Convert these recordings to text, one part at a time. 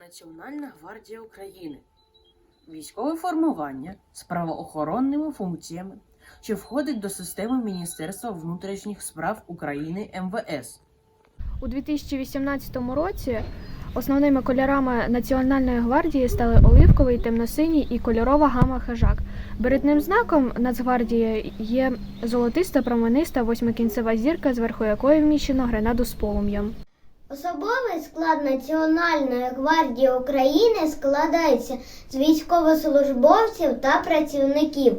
Національна гвардія України. Військове формування з правоохоронними функціями, що входить до системи Міністерства внутрішніх справ України МВС. У 2018 році основними кольорами Національної гвардії стали оливковий, темно-синій і кольорова гама хижак. Беретним знаком Нацгвардії є золотиста промениста восьмикінцева зірка, зверху якої вміщено гренаду з полум'ям. Особовий склад Національної гвардії України складається з військовослужбовців та працівників.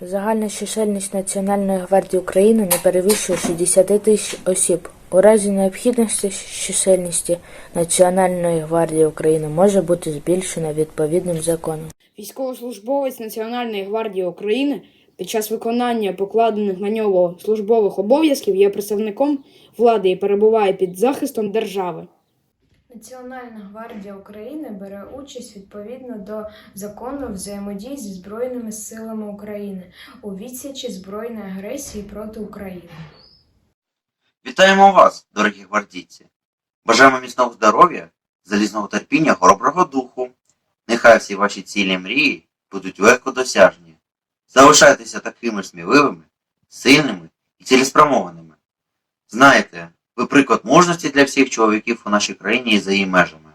Загальна чисельність Національної гвардії України не перевищує 60 тисяч осіб. У разі необхідності чисельності Національної гвардії України може бути збільшена відповідним законом. Військовослужбовець Національної гвардії України під час виконання покладених на нього службових обов'язків є представником влади і перебуває під захистом держави. Національна гвардія України бере участь відповідно до закону взаємодії зі Збройними силами України у відсічі збройної агресії проти України. Вітаємо вас, дорогі гвардійці! Бажаємо міцного здоров'я, залізного терпіння, хороброго духу. Нехай всі ваші цілі мрії будуть легко досяжні. Залишайтеся такими сміливими, сильними і цілеспрямованими. Знаєте, ви приклад мужності для всіх чоловіків у нашій країні і за її межами.